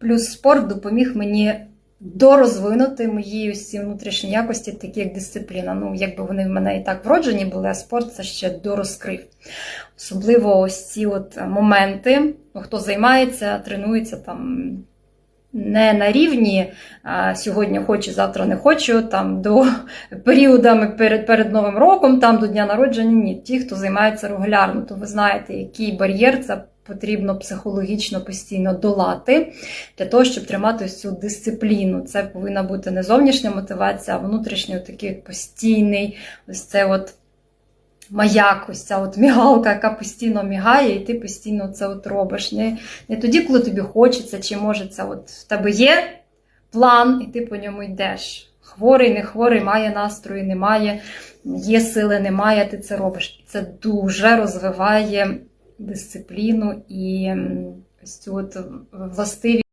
плюс спорт допоміг мені дорозвинути мої ці внутрішні якості, такі як дисципліна. Ну, якби вони в мене і так вроджені були, а спорт це ще дорозкрив. Особливо ось ці от моменти, ну, хто займається, тренується там. Не на рівні а, сьогодні хочу, завтра не хочу, там до періодами перед, перед Новим роком, там до дня народження. Ні, ті, хто займається регулярно, то ви знаєте, який бар'єр це потрібно психологічно постійно долати для того, щоб тримати цю дисципліну. Це повинна бути не зовнішня мотивація, а внутрішній такий постійний, ось це от маяк, ось ця от мігалка, яка постійно мігає, і ти постійно це от робиш. Не, не тоді, коли тобі хочеться, чи може це от в тебе є план, і ти по ньому йдеш. Хворий, не хворий, має настрою, немає, є сили, немає, ти це робиш. Це дуже розвиває дисципліну і ось цю от властивість.